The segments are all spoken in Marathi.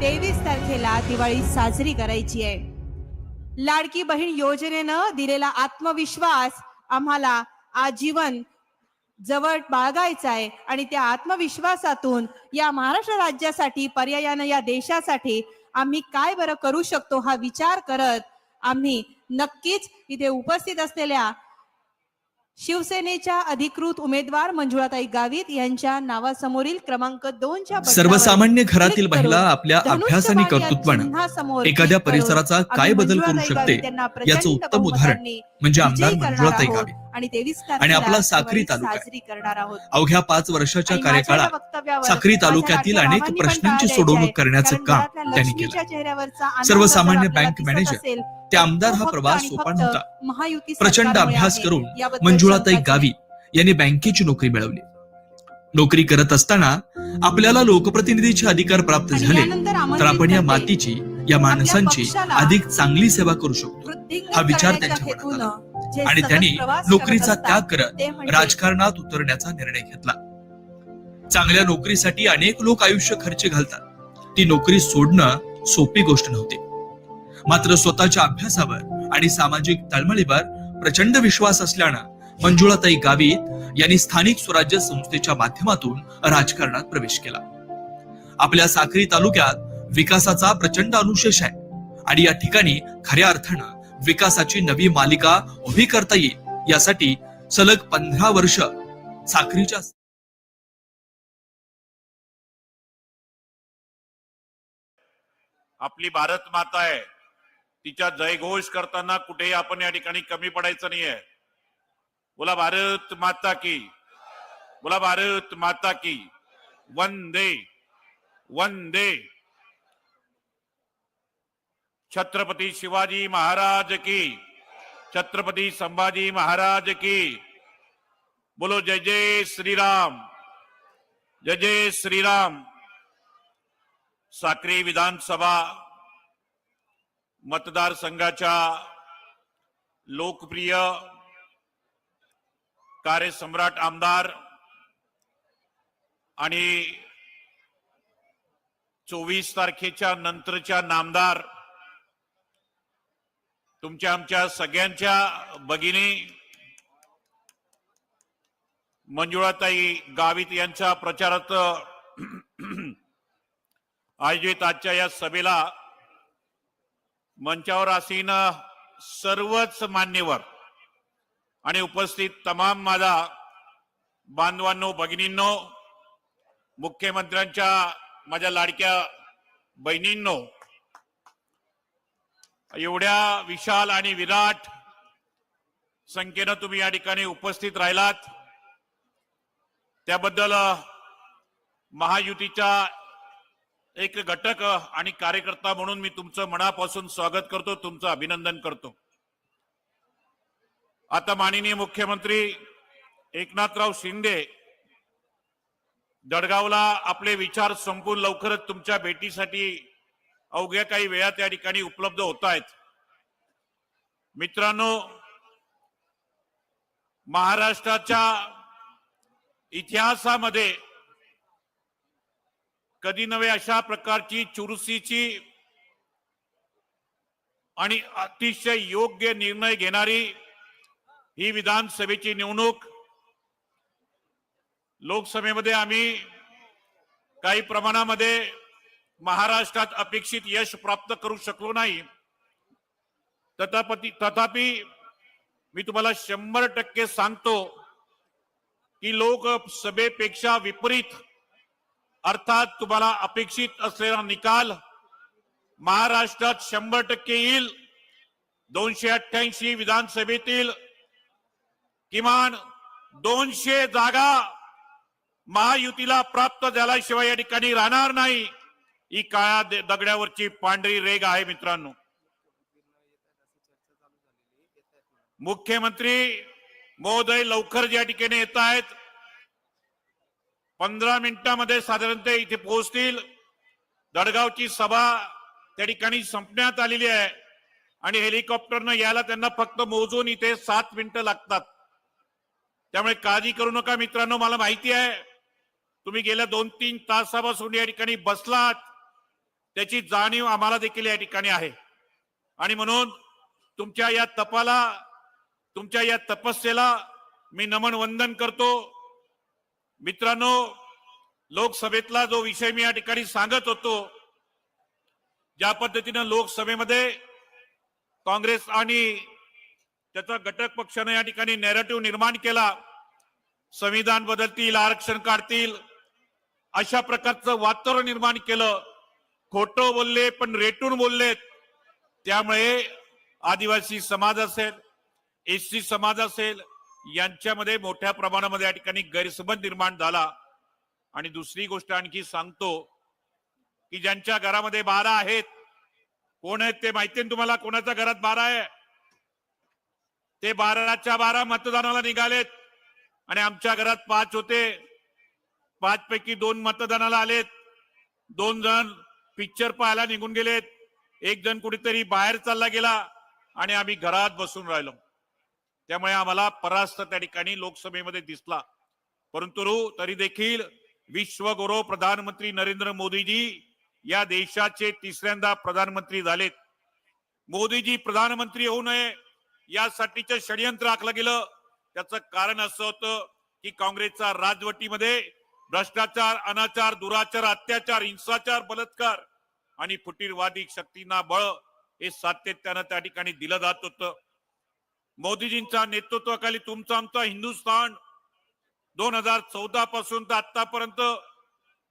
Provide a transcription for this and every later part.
तेवीस तारखेला दिवाळी साजरी करायची आहे. लाडकी बहीण योजनेनं दिलेला आत्मविश्वास आम्हाला आजीवन जवळ बाळगायचा आहे आणि त्या आत्मविश्वासातून या महाराष्ट्र राज्यासाठी पर्यायानं या देशासाठी आम्ही काय बरं करू शकतो हा विचार करत आम्ही नक्कीच इथे उपस्थित असलेल्या शिवसेनेच्या अधिकृत उमेदवार मंजुळाताई गावित यांच्या नावासमोरील क्रमांक दोनच्या सर्वसामान्य घरातील महिला आपल्या अभ्यास आणि कर्तृत्वानं एखाद्या परिसराचा काय बदल करू शकते याचं उत्तम उदाहरण म्हणजे आमदार मंजुळाताई गावित. आणि तेवीस आणि आपला दिवाळी तालुका. साजरी करणार आहोत अवघ्या पाच वर्षाच्या कार्यकाळात माझ्या तालुक्यातील अनेक प्रश्नांची सोडवणूक. करण्याचं कारण काम त्यांनी केलं सर्वसामान्य बँक मॅनेजर ते आमदार हा प्रवास सोपा नव्हता प्रचंड अभ्यास. करून मंजुळाताई गावी यांनी बँकेची नोकरी मिळवली नोकरी करत असताना आपल्याला लोकप्रतिनिधीचे अधिकार प्राप्त झाले तर आपण या. मातीची या माणसांची अधिक चांगली सेवा करू शकतो हा विचार त्यांच्या मनात आला. आणि त्यांनी नोकरीचा त्याग करत म्हणजे राजकारणात उतरण्याचा निर्णय घेतला. चांगल्या नोकरीसाठी अनेक लोक आयुष्य खर्च घालतात. ती नोकरी सोडणं सोपी गोष्ट नव्हती. मात्र स्वतःच्या अभ्यासावर आणि सामाजिक तळमळीवर प्रचंड विश्वास असल्यानं मंजुळाताई गावित यांनी स्थानिक स्वराज्य संस्थेच्या माध्यमातून राजकारणात प्रवेश केला. आपल्या साक्री तालुक्यात विकासाचा प्रचंड अनुशेष आहे आणि या ठिकाणी खऱ्या अर्थानं विकासाची नवी मालिका उभी करता येईल. यासाठी सलग पंधरा वर्ष साखरीच्या आपली भारत माता आहे. तिच्या जयघोष करताना कुठेही आपण या ठिकाणी कमी पडायचं नाहीये. बोला भारत माता की. बोला भारत माता की. वंदे वंदे. छत्रपती शिवाजी महाराज की। छत्रपती संभाजी महाराज की। बोलो जय जय श्रीराम। जय जय श्रीराम। साक्री विधानसभा मतदारसंघाच्या लोकप्रिय कार्यसम्राट आमदार आणि चोवीस तारखेच्या नंतरच्या नामदार तुमच्या आमच्या सगळ्यांच्या भगिनी मंजुळाताई गावित यांच्या प्रचारात आयोजित आजच्या या सभेला मंचावर आसीन सर्वच मान्यवर आणि उपस्थित तमाम माझा बांधवांनो भगिनींनो मुख्यमंत्र्यांच्या माझ्या लाडक्या बहिणींनो एवढ्या विशाल आणि विराट संख्येनं तुम्ही या ठिकाणी उपस्थित राहिलात. त्याबद्दल महायुतीच्या एक घटक आणि कार्यकर्ता म्हणून मी तुमचं मनापासून स्वागत करतो तुमचं अभिनंदन करतो. आता माननीय मुख्यमंत्री एकनाथराव शिंदे जळगावला आपले विचार संपून लवकरच तुमच्या भेटीसाठी अवघ्या काही वेळा त्या ठिकाणी उपलब्ध होत आहेत मित्रांनो महाराष्ट्राच्या इतिहासामध्ये कधी नव्हे अशा प्रकारची चुरुसीची आणि अतिशय योग्य निर्णय घेणारी ही विधानसभेची निवडणूक. लोकसभेमध्ये आम्ही काही प्रमाणामध्ये महाराष्ट्रात अपेक्षित यश प्राप्त करू शकलो नाही. तथापि तथापि मी तुम्हाला शंभर टक्के सांगतो की लोकसभेपेक्षा विपरीत अर्थात तुम्हाला अपेक्षित असलेला निकाल महाराष्ट्रात शंभर टक्के येईल. दोनशे अठ्ठ्याऐंशी विधानसभेतील किमान दोनशे जागा महायुतीला प्राप्त झाल्याशिवाय या ठिकाणी राहणार नाही. ही काळ्या दगड्यावरची पांढरी रेग आहे मित्रांनो. मुख्यमंत्री महोदय लवकर ज्या ठिकाणी येत आहेत पंधरा मिनिटांमध्ये साधारणतः इथे पोहोचतील. दडगावची सभा त्या ठिकाणी संपण्यात आलेली आहे आणि हेलिकॉप्टरनं यायला त्यांना फक्त मोजून इथे सात मिनिटं लागतात. त्यामुळे काळजी करू नका मित्रांनो मला माहिती आहे. तुम्ही गेल्या दोन तीन तासापासून या ठिकाणी बसलात. त्याची जाणीव आम्हाला देखील या ठिकाणी आहे. आणि म्हणून तुमच्या या तपाला तुमच्या या तपस्येला मी नमन वंदन करतो. मित्रांनो लोकसभेतला जो विषय मी या ठिकाणी सांगत होतो ज्या पद्धतीनं लोकसभेमध्ये काँग्रेस आणि त्याचा घटक पक्षाने या ठिकाणी नॅरेटिव्ह निर्माण केला संविधान बदलतील आरक्षण काढतील अशा प्रकारचं वातावरण निर्माण केलं खोटं बोलले पण रेटून बोललेत. त्यामुळे आदिवासी समाज असेल एससी समाज असेल यांच्यामध्ये मोठ्या प्रमाणामध्ये या ठिकाणी गैरसमज निर्माण झाला. आणि दुसरी गोष्ट आणखी सांगतो की ज्यांच्या घरामध्ये बारा आहेत कोण आहेत ते माहिती तुम्हाला? कोणाच्या घरात बारा आहे? ते बाराच्या बारा मतदानाला निघालेत. आणि आमच्या घरात पाच होते. पाच पैकी दोन मतदानाला आलेत. दोन जण पिक्चर पाहायला निघून गेलेत. एक जण कुठेतरी बाहेर चालला गेला आणि आम्ही घरात बसून राहिलो. त्यामुळे आम्हाला परास्त त्या ठिकाणी लोकसभेमध्ये दिसला. परंतु तरी देखील विश्वगुरु प्रधानमंत्री नरेंद्र मोदीजी या देशाचे तिसऱ्यांदा प्रधानमंत्री झालेत. मोदीजी प्रधानमंत्री होऊ नये यासाठीचं षडयंत्र आखलं गेलं. त्याचं कारण असं होतं की काँग्रेसचा राजवटीमध्ये भ्रष्टाचार अनाचार दुराचार अत्याचार हिंसाचार बलात्कार आणि फुटीरवादी शक्तींना बळ हे सातत्यानं त्या ठिकाणी दिलं जात होतं. मोदीजींच्या नेतृत्वाखाली तुमचा आमचा हिंदुस्थान दोन हजार चौदा पासून तर आतापर्यंत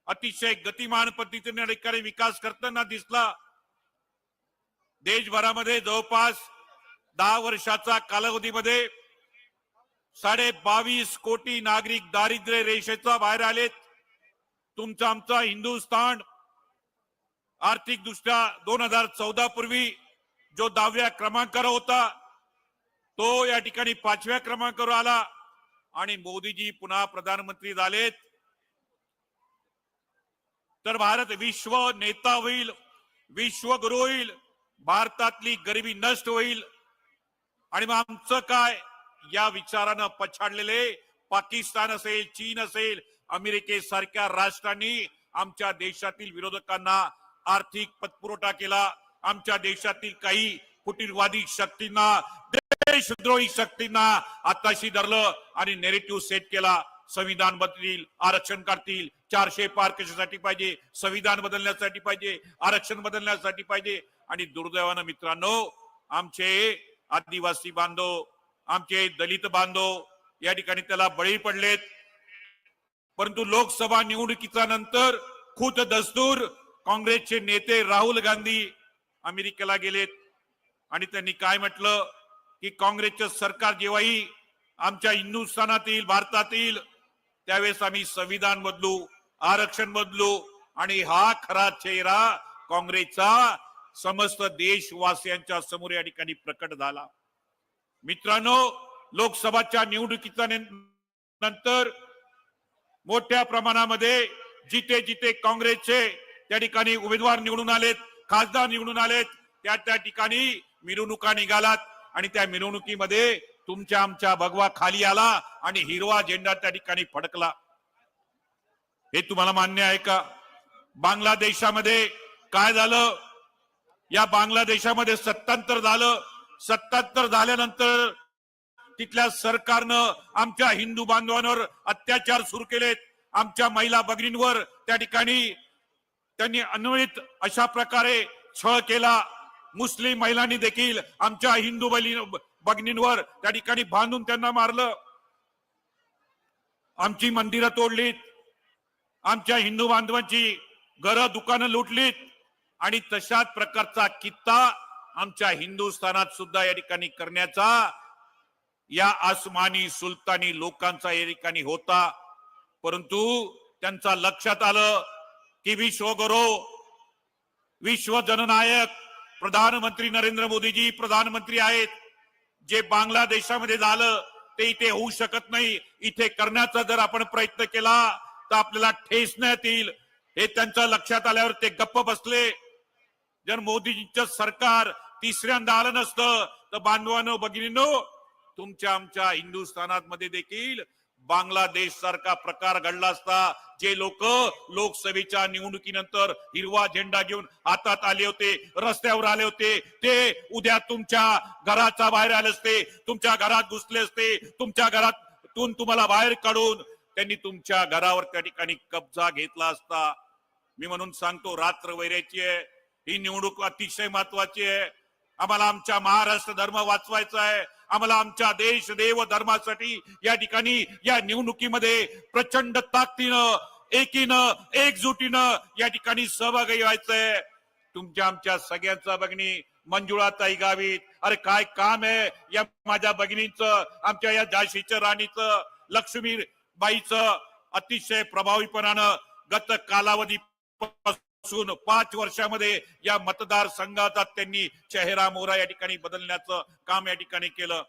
अतिशय गतिमान पद्धतीने या ठिकाणी विकास करताना दिसला. देशभरामध्ये जवळपास दहा वर्षाचा कालावधीमध्ये साडे बावीस कोटी नागरिक दारिद्र्य रेषेचा बाहेर आलेत. तुमचा आमचा हिंदुस्थान आर्थिक दृष्ट्या दोन हजार चौदा पूर्वी जो दहाव्या क्रमांकावर होता तो या ठिकाणी पाचव्या क्रमांकावर आला आणि मोदीजी पुन्हा प्रधानमंत्री झालेत. तर भारत विश्व नेता होईल विश्वगुरु होईल भारतातली गरिबी नष्ट होईल. आणि मग आमचं काय? या विचारानं पछाडलेले पाकिस्तान असेल चीन असेल अमेरिकेसारख्या राष्ट्रांनी आमच्या देशातील विरोधकांना आर्थिक पतपुरवठा केला. आमच्या देशातील काही फुटीरवादी शक्तींना देशद्रोही शक्तींना आताशी धरलं आणि नेरेटिव्ह सेट केला. संविधान बदलील आरक्षण काढतील. चारशे पार कशासाठी पाहिजे? संविधान बदलण्यासाठी पाहिजे? आरक्षण बदलण्यासाठी पाहिजे? आणि दुर्दैवानं मित्रांनो आमचे आदिवासी बांधव आमचे दलित बांधव या ठिकाणी त्याला बळी पडलेत. परंतु लोकसभा निवडणुकीच्या नंतर खुद दस्तूर काँग्रेसचे नेते राहुल गांधी अमेरिकेला गेलेत. आणि त्यांनी काय म्हटलं? की काँग्रेसचं सरकार जेव्हाही आमच्या हिंदुस्थानातील भारतातील त्यावेळेस आम्ही संविधान बदलू आरक्षण बदलू. आणि हा खरा चेहरा काँग्रेसचा समस्त देशवासियांच्या समोर या ठिकाणी प्रकट झाला. मित्रांनो लोकसभाच्या निवडणुकीचा नंतर मोठ्या प्रमाणामध्ये जिथे जिथे काँग्रेसचे त्या ठिकाणी उमेदवार निवडून आलेत खासदार निवडून आलेत. त्या त्या ठिकाणी मिरवणुका निघालात आणि त्या मिरवणुकीमध्ये तुमच्या आमच्या भगवा खाली आला आणि हिरवा झेंडा त्या ठिकाणी फडकला. हे तुम्हाला मान्य आहे का? बांगलादेशामध्ये काय झालं? या बांगलादेशामध्ये सत्तांतर झालं. सत्तांतर झाल्यानंतर तिथल्या सरकारनं आमच्या हिंदू बांधवांवर अत्याचार सुरू केलेत. आमच्या महिला भगिनींवर त्या ठिकाणी त्यांनी अन्वित अशा प्रकारे छळ केला. मुस्लिम महिलांनी देखील आमच्या हिंदू बली भगिनींवर त्या ठिकाणी बांधून त्यांना मारलं. आमची मंदिरं तोडलीत. आमच्या हिंदू बांधवांची घरं दुकानं लुटलीत. आणि तशाच प्रकारचा कित्ता आमच्या हिंदुस्थानात सुद्धा या ठिकाणी करण्याचा या आसमानी सुलतानी लोकांचा या ठिकाणी होता. परंतु त्यांचा लक्षात आलं की विश्वगुरु विश्व जननायक प्रधानमंत्री नरेंद्र मोदीजी प्रधानमंत्री आहेत. जे बांगलादेशामध्ये झालं ते इथे होऊ शकत नाही. इथे करण्याचा जर आपण प्रयत्न केला तर आपल्याला ठेसण्यात येईल. हे त्यांच्या लक्षात आल्यावर ते गप्प बसले. जर मोदीजींचं सरकार तिसऱ्यांदा आलं नसतं तर बांधवानो भगिनीनो तुमच्या आमच्या हिंदुस्थानात मध्ये देखील बांगलादेश सारखा प्रकार घडला असता जे लोक लोकसभेच्या निवडणुकीनंतर हिरवा झेंडा घेऊन हातात आले होते रस्त्यावर आले होते ते उद्या तुमच्या घराच्या बाहेर आले असते तुमच्या घरात घुसले असते तुमच्या घरातून तुम्हाला बाहेर काढून त्यांनी तुमच्या घरावर त्या ठिकाणी कब्जा घेतला असता. मी म्हणून सांगतो रात्र वैरायची आहे ही निवडणूक अतिशय महत्वाची आहे. आम्हाला आमच्या महाराष्ट्र धर्म वाचवायचा आहे. आम्हाला आमच्या देश देव धर्मासाठी या ठिकाणी या निवडणुकीमध्ये प्रचंड ताकदीनं एकीनं एकजुटीनं या ठिकाणी सहभागी व्हायचंय. तुमच्या आमच्या सगळ्यांचा बघणी मंजुळाताई गावीत. अरे काय काम आहे या माझ्या भगिनींचं आमच्या या झाशीच्या राणीचं लक्ष्मी बाईचं अतिशय प्रभावीपणानं गत कालावधी असून पाच वर्षामध्ये या मतदारसंघाचा त्यांनी चेहरा मोहरा या ठिकाणी बदलण्याचं काम या ठिकाणी केलं.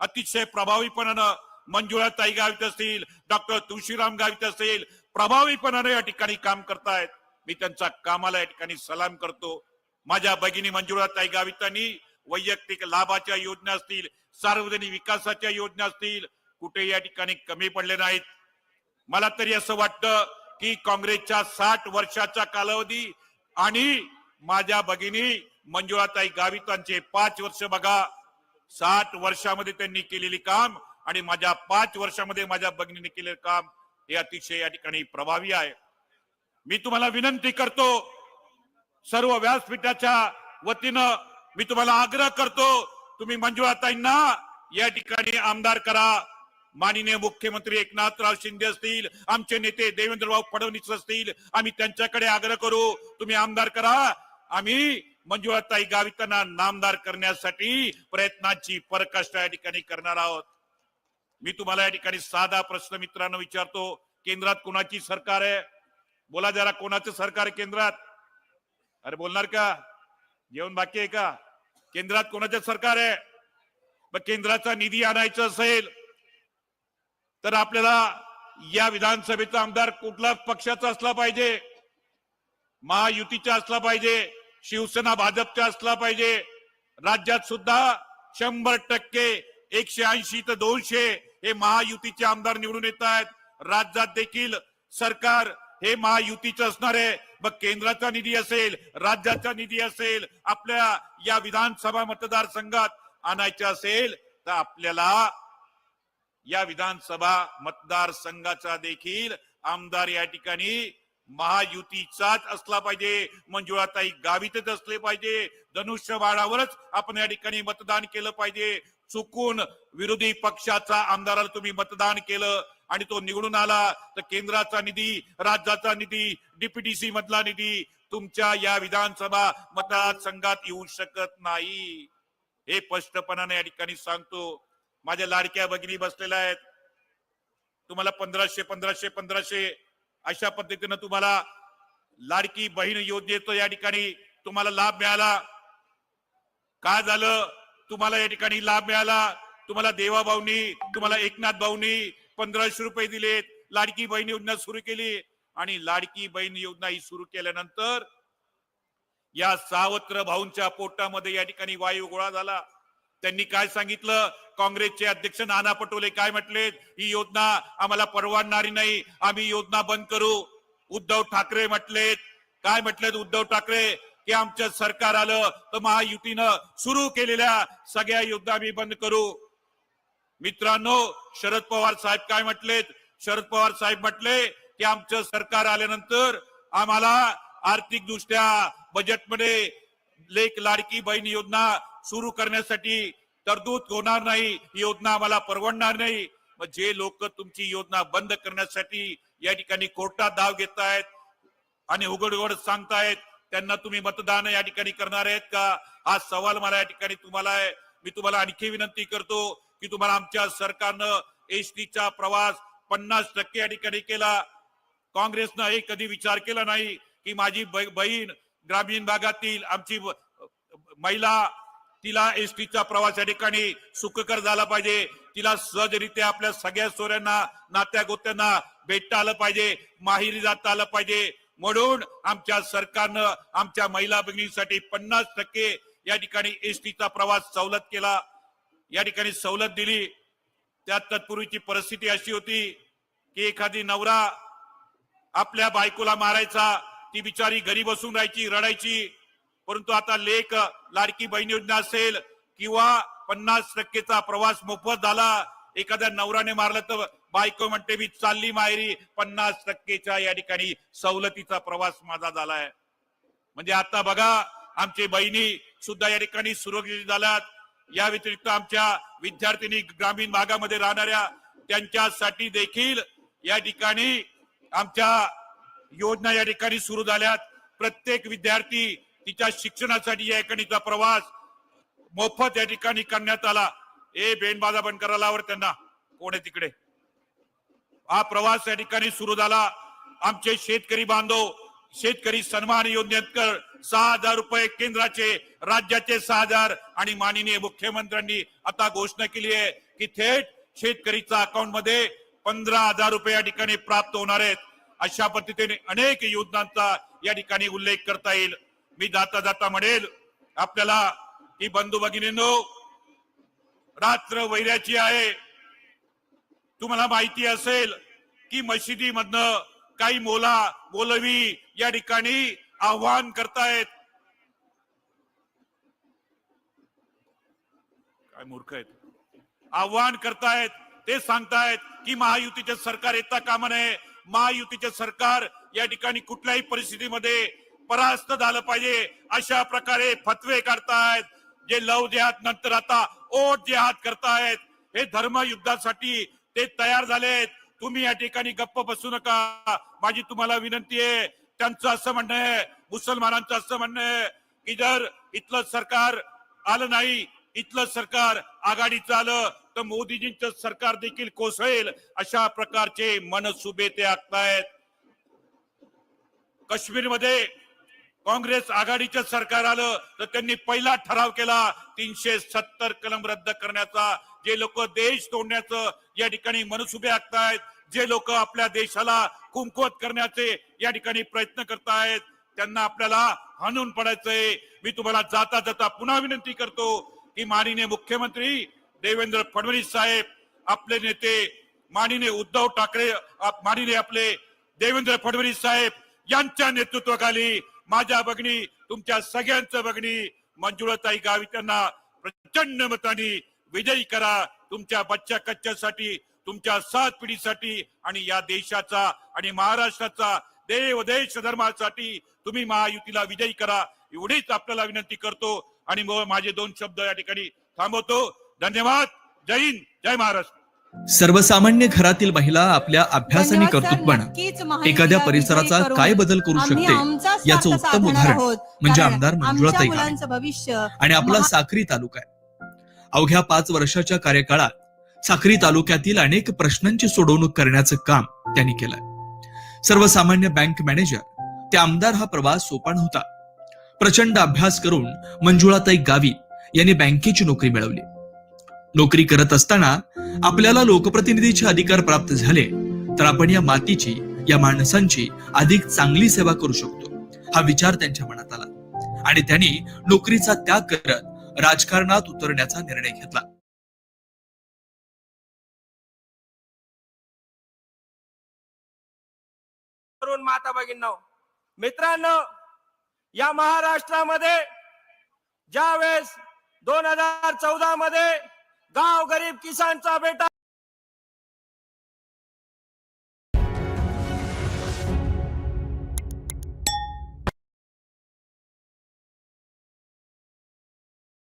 अतिशय प्रभावीपणानं मंजुळाताई गावित असतील डॉक्टर तुळशीराम गावित असतील प्रभावीपणानं या ठिकाणी काम करतायत. मी त्यांच्या कामाला या ठिकाणी सलाम करतो. माझ्या भगिनी मंजुळाताई गावितांनी वैयक्तिक लाभाच्या योजना असतील सार्वजनिक विकासाच्या योजना असतील कुठे या ठिकाणी कमी पडले नाहीत. मला तरी असं वाटतं की काँग्रेसच्या साठ वर्षाचा कालावधी आणि माझ्या भगिनी मंजुळाताई गावितांचे पाच वर्ष बघा. साठ वर्षामध्ये त्यांनी केलेली काम आणि माझ्या पाच वर्षामध्ये माझ्या भगिनीने केलेलं काम हे अतिशय या ठिकाणी प्रभावी आहे. मी तुम्हाला विनंती करतो सर्व व्यासपीठाच्या वतीनं मी तुम्हाला आग्रह करतो तुम्ही मंजुळाताईंना या ठिकाणी आमदार करा. माननीय मुख्यमंत्री एकनाथराव शिंदे असतील आमचे नेते देवेंद्रभाऊ फडणवीस असतील आम्ही त्यांच्याकडे आग्रह करू. तुम्ही आमदार करा. आम्ही मंजुळाताई गावितांना नामदार करण्यासाठी प्रयत्नांची पराकाष्ठा या ठिकाणी करणार आहोत. मी तुम्हाला या ठिकाणी साधा प्रश्न मित्रांनो विचारतो. केंद्रात कोणाची सरकार आहे? बोला जरा कोणाचं सरकार आहे केंद्रात? अरे बोलणार का? जेवण बाकी आहे का? केंद्रात कोणाचं सरकार आहे? मग केंद्राचा निधी आणायचा असेल तर आपल्याला या विधानसभेचा आमदार कुठला पक्षाचा असला पाहिजे? महायुतीचा असला पाहिजे शिवसेना भाजपचा असला पाहिजे राज्यात सुद्धा शंभर टक्के एकशे ऐंशी ते दोनशे हे महायुतीचे आमदार निवडून येत आहेत. राज्यात देखील सरकार हे महायुतीचं असणार आहे. मग केंद्राचा निधी असेल राज्याचा निधी असेल आपल्या या विधानसभा मतदारसंघात आणायचे असेल तर आपल्याला या विधानसभा मतदारसंघाचा देखील आमदार या ठिकाणी महायुतीचाच असला पाहिजे. मंजुळाताई गावीतच असले पाहिजे. धनुष्यबाणावरच आपण या ठिकाणी मतदान केलं पाहिजे. चुकून विरोधी पक्षाचा आमदाराला तुम्ही मतदान केलं आणि तो निवडून आला. तर केंद्राचा निधी राज्याचा निधी डीपीटीसी मधला निधी तुमच्या या विधानसभा मतदारसंघात येऊ शकत नाही. हे स्पष्टपणाने या ठिकाणी सांगतो. माझ्या लाडक्या भगिनी बसलेल्या आहेत. तुम्हाला पंधराशे पंधराशे पंधराशे अशा पद्धतीनं तुम्हाला लाडकी बहीण योजनेचं या ठिकाणी तुम्हाला लाभ मिळाला. काय झालं? तुम्हाला या ठिकाणी लाभ मिळाला. तुम्हाला देवा भाऊनी तुम्हाला एकनाथ भाऊनी पंधराशे रुपये दिलेत. लाडकी बहीण योजना सुरू केली. आणि लाडकी बहीण योजना ही सुरू केल्यानंतर या सावत्र भाऊंच्या पोटामध्ये या ठिकाणी वायू गोळा झाला. त्यांनी काय सांगितलं? काँग्रेसचे अध्यक्ष नाना पटोले काय म्हटले? ही योजना आम्हाला परवडणारी नाही. आम्ही योजना बंद करू. उद्धव ठाकरे म्हटलेत. काय म्हटलेत उद्धव ठाकरे? की आमचं सरकार आलं तर महायुतीनं सुरू केलेल्या सगळ्या योजना आम्ही बंद करू. मित्रांनो शरद पवार साहेब काय म्हटलेत? शरद पवार साहेब म्हटले की आमचं सरकार आल्यानंतर आम्हाला आर्थिक दृष्ट्या बजेटमध्ये लेख लाडकी बहीण योजना सुरू करण्यासाठी तरतूद होणार नाही ही योजना आम्हाला परवडणार नाही. मग जे लोक तुमची योजना बंद करण्यासाठी या ठिकाणी कोर्टात धाव घेत आहेत आणि उघड उघड सांगतायत त्यांना तुम्ही मतदान या ठिकाणी करणार आहेत का? हा सवाल मला या ठिकाणी तुम्हाला आहे. मी तुम्हाला आणखी विनंती करतो की तुम्हाला आमच्या सरकारनं एसटीचा प्रवास पन्नास टक्के या ठिकाणी केला. काँग्रेसनं हे कधी विचार केला नाही की माझी बहीण ग्रामीण भागातील आमची महिला तिला एसटीचा प्रवास या ठिकाणी सुखकर झाला पाहिजे. तिला सहजरित्या आपल्या सगळ्या सोऱ्यांना नात्या गोत्यांना भेटता आलं पाहिजे. माहिरी जाता आलं पाहिजे. म्हणून आमच्या सरकारनं आमच्या महिला भगिनींसाठी पन्नास टक्के या ठिकाणी एसटीचा प्रवास सवलत केला. या ठिकाणी सवलत दिली. त्यात तत्पूर्वीची परिस्थिती अशी होती की एखादी नवरा आपल्या बायकोला मारायचा ती बिचारी घरी बसून राहायची रडायची. परंतु आता लेख लाडकी बहीण योजना असेल किंवा पन्नास टक्केचा प्रवास मोफत झाला एखाद्या नवराने मारलं तर बायको म्हणते मी चालली माहेरी पन्नास टक्केच्या या ठिकाणी सवलतीचा प्रवास माझा झालाय. म्हणजे आता बघा आमचे बहिणी सुद्धा या ठिकाणी सुरक्षित झाल्यात. या व्यतिरिक्त आमच्या विद्यार्थिनी ग्रामीण भागामध्ये राहणाऱ्या त्यांच्यासाठी देखील या ठिकाणी आमच्या योजना या ठिकाणी सुरू झाल्यात. प्रत्येक विद्यार्थी तिच्या शिक्षणासाठी या ठिकाणीचा प्रवास मोफत या ठिकाणी करण्यात आला. ए बेनबाजा बंद करायला त्यांना. कोण आहे तिकडे? हा प्रवास या ठिकाणी सुरू झाला. आमचे शेतकरी बांधव शेतकरी सन्मान योजनेत सहा हजार रुपये केंद्राचे राज्याचे सहा हजार आणि माननीय मुख्यमंत्र्यांनी आता घोषणा केली आहे की थेट शेतकरीच्या अकाउंटमध्ये पंधरा हजार रुपये या ठिकाणी प्राप्त होणार आहेत. अशा पद्धतीने अनेक योजनांचा या ठिकाणी उल्लेख करता येईल. मी जाता जाता म्हणेल आपल्याला ही बंधू भगिनींनो रात्र वैऱ्याची आहे. तुम्हाला माहिती असेल की मशिदीमधनं काही मोला मोलवी या ठिकाणी आव्हान करतायत. काय मूर्ख आहेत? आव्हान करतायत. ते सांगतायत की महायुतीचे सरकार येता कामा नये. महायुतीचे सरकार या ठिकाणी कुठल्याही परिस्थितीमध्ये परास्त झालं पाहिजे. अशा प्रकारे फतवे काढतायत. जे लव जेहाद नंतर आता ओट जेहाद करतायत. हे धर्म युद्धासाठी ते तयार झालेत. तुम्ही या ठिकाणी गप्प बसू नका. माझी तुम्हाला विनंती आहे. त्यांचं असं म्हणणं आहे. मुसलमानांचं असं म्हणणं आहे की जर इथलं सरकार आलं नाही इथलं सरकार आघाडीचं आलं तर मोदीजींचं सरकार देखील कोसळेल अशा प्रकारचे मनसुबे ते आखतायत. काश्मीरमध्ये काँग्रेस आघाडीचं सरकार आलं तर त्यांनी पहिला ठराव केला तीनशे सत्तर कलम रद्द करण्याचा. जे लोक देश तोडण्याचं या ठिकाणी मनसुबे आखतायत जे लोक आपल्या देशाला कुंकवत करण्याचे या ठिकाणी प्रयत्न करतायत त्यांना आपल्याला हाणून पडायचंय. मी तुम्हाला जाता जाता पुन्हा विनंती करतो की माननीय मुख्यमंत्री देवेंद्र फडणवीस साहेब आपले नेते माननीय उद्धव ठाकरे माननीय आपले देवेंद्र फडणवीस साहेब यांच्या नेतृत्वाखाली माझ्या बघणी तुमच्या सगळ्यांचं बघणी मंजुळाताई गावी त्यांना प्रचंड मताने विजयी करा. तुमच्या बच्च्या कच्च्यासाठी तुमच्या सात पिढीसाठी आणि या देशाचा आणि महाराष्ट्राचा देव देश धर्मासाठी तुम्ही महायुतीला विजयी करा. एवढीच आपल्याला विनंती करतो आणि मग माझे दोन शब्द या ठिकाणी थांबवतो. धन्यवाद. जय हिंद. जय महाराष्ट्र. सर्वसामान्य घरातील महिला आपल्या अभ्यास आणि. कर्तृत्वानं एखाद्या परिसराचा काय बदल करू शकते याचं उत्तम उदाहरण. म्हणजे आमदार मंजुळाताई भविष्य आणि आपला साक्री तालुका आहे. अवघ्या पाच वर्षाच्या कार्यकाळात साक्री तालुक्यातील अनेक प्रश्नांची सोडवणूक करण्याचं काम त्यांनी केलंय. सर्वसामान्य बँक मॅनेजर ते आमदार हा प्रवास सोपा नव्हता. प्रचंड अभ्यास करून मंजुळाताई गावी यांनी बँकेची नोकरी मिळवली. नोकरी करत असताना आपल्याला लोकप्रतिनिधीचे अधिकार प्राप्त झाले तर आपण या मातीची या माणसांची अधिक चांगली सेवा करू शकतो हा विचार त्यांच्या मनात आला. आणि त्यांनी नोकरीचा त्याग करत राजकारणात उतरण्याचा निर्णय घेतला. तरुण माता भगिनी मित्रांनो या महाराष्ट्रामध्ये ज्या वेळेस दोन हजार चौदा मध्ये गाव गरीब किसानचा बेटा